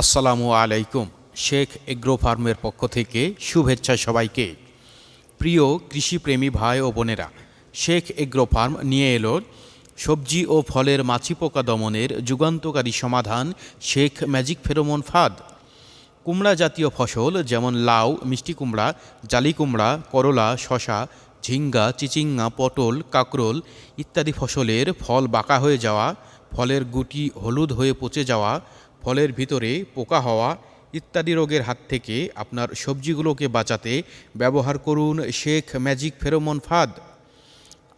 আসসালামু আলাইকুম, শেখ এগ্রো ফার্মের পক্ষ থেকে শুভেচ্ছা সবাইকে। প্রিয় কৃষিপ্রেমী ভাই ও বোনেরা, শেখ এগ্রো ফার্ম নিয়ে এলো সবজি ও ফলের মাছি পোকা দমনের যুগান্তকারী সমাধান শেখ ম্যাজিক ফেরোমন ফাদ। কুমড়া জাতীয় ফসল যেমন লাউ, মিষ্টি কুমড়া, জালি কুমড়া, করলা শশা ঝিঙ্গা, চিচিঙ্গা, পটল, কাকরোল ইত্যাদি ফসলের ফল বাঁকা হয়ে যাওয়া, ফলের গুটি হলুদ হয়ে পচে যাওয়া ফলের ভিতরে পোকা হওয়া ইত্যাদি রোগের হাত থেকে আপনার সবজিগুলোকে বাঁচাতে ব্যবহার করুন শেখ ম্যাজিক ফেরোমন ফাদ।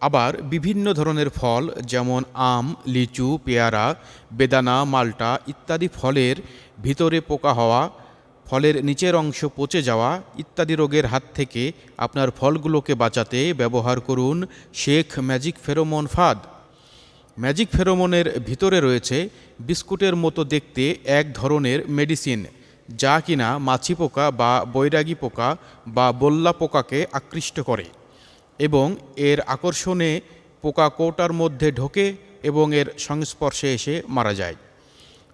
আবার বিভিন্ন ধরনের ফল যেমন আম, লিচু, পেয়ারা, বেদানা, মাল্টা ইত্যাদি ফলের ভিতরে পোকা হওয়া, ফলের নিচের অংশ পচে যাওয়া ইত্যাদি রোগের হাত থেকে আপনার ফলগুলোকে বাঁচাতে ব্যবহার করুন শেখ ম্যাজিক ফেরোমন ফাদ। ম্যাজিক ফেরোমনের ভিতরে রয়েছে বিস্কুটের মতো দেখতে এক ধরনের মেডিসিন, যা কিনা মাছি পোকা বা বৈরাগী পোকা বা বল্লা পোকাকে আকৃষ্ট করে এবং এর আকর্ষণে পোকা কৌটার মধ্যে ঢোকে এবং এর সংস্পর্শে এসে মারা যায়।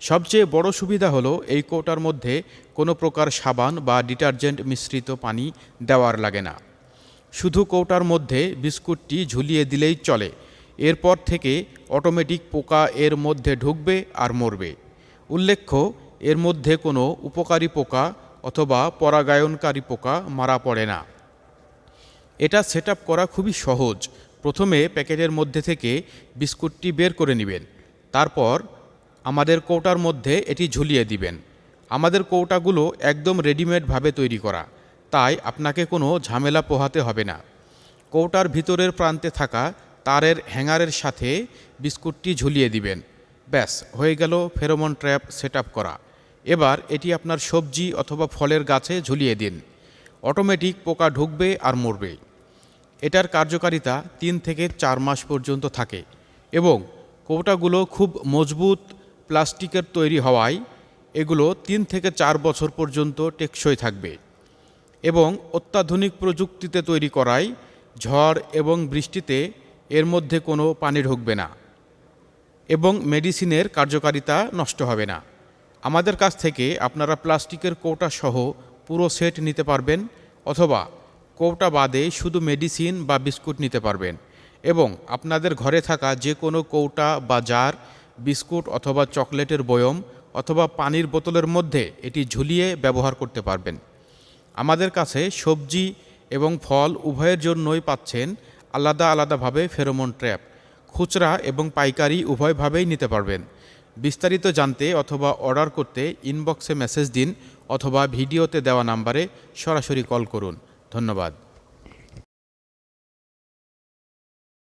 সবচেয়ে বড় সুবিধা হলো এই কৌটার মধ্যে কোনো প্রকার সাবান বা ডিটারজেন্ট মিশ্রিত পানি দেওয়ার লাগে না। শুধু কৌটার মধ্যে বিস্কুটটি ঝুলিয়ে দিলেই চলে এরপর থেকে অটোমেটিক পোকা এর মধ্যে ঢুকবে আর মরবে। উল্লেখ্য, এর মধ্যে কোনো উপকারী পোকা অথবা পরাগায়নকারী পোকা মারা পড়ে না। এটা সেট করা খুবই সহজ। প্রথমে প্যাকেটের মধ্যে থেকে বিস্কুটটি বের করে নেবেন। তারপর আমাদের কৌটার মধ্যে এটি ঝুলিয়ে দিবেন। আমাদের কৌটাগুলো একদম রেডিমেডভাবে তৈরি করা। তাই আপনাকে কোনো ঝামেলা পোহাতে হবে না। কৌটার ভিতরের প্রান্তে থাকা তারের হ্যাঙ্গারের সাথে বিস্কুটটি ঝুলিয়ে দিবেন। ব্যাস, হয়ে গেল ফেরোমন ট্র্যাপ সেট করা। এবার এটি আপনার সবজি অথবা ফলের গাছে ঝুলিয়ে দিন। অটোমেটিক পোকা ঢুকবে আর মরবে। এটার কার্যকারিতা তিন থেকে চার মাস পর্যন্ত থাকে এবং কৌটাগুলো খুব মজবুত প্লাস্টিকের তৈরি হওয়ায় এগুলো তিন থেকে চার বছর পর্যন্ত টেকসই থাকবে এবং অত্যাধুনিক প্রযুক্তিতে তৈরি করায় ঝড় এবং বৃষ্টিতে এর মধ্যে কোনো পানি ঢুকবে না এবং মেডিসিনের কার্যকারিতা নষ্ট হবে না। আমাদের কাছ থেকে আপনারা প্লাস্টিকের কৌটা সহ পুরো সেট নিতে পারবেন অথবা কৌটা বাদে শুধু মেডিসিন বা বিস্কুট নিতে পারবেন এবং আপনাদের ঘরে থাকা যে কোনো কৌটা বা জার, বিস্কুট অথবা চকলেটের বয়ম অথবা পানির বোতলের মধ্যে এটি ঝুলিয়ে ব্যবহার করতে পারবেন। আমাদের কাছে সবজি এবং ফল উভয়ের জন্যই পাচ্ছেন আলাদা আলাদাভাবে ফেরোমন ট্র্যাপ, খুচরা এবং পাইকারি উভয়ভাবেই নিতে পারবেন। বিস্তারিত জানতে অথবা অর্ডার করতে ইনবক্সে মেসেজ দিন অথবা ভিডিওতে দেওয়া নাম্বারে সরাসরি কল করুন। ধন্যবাদ।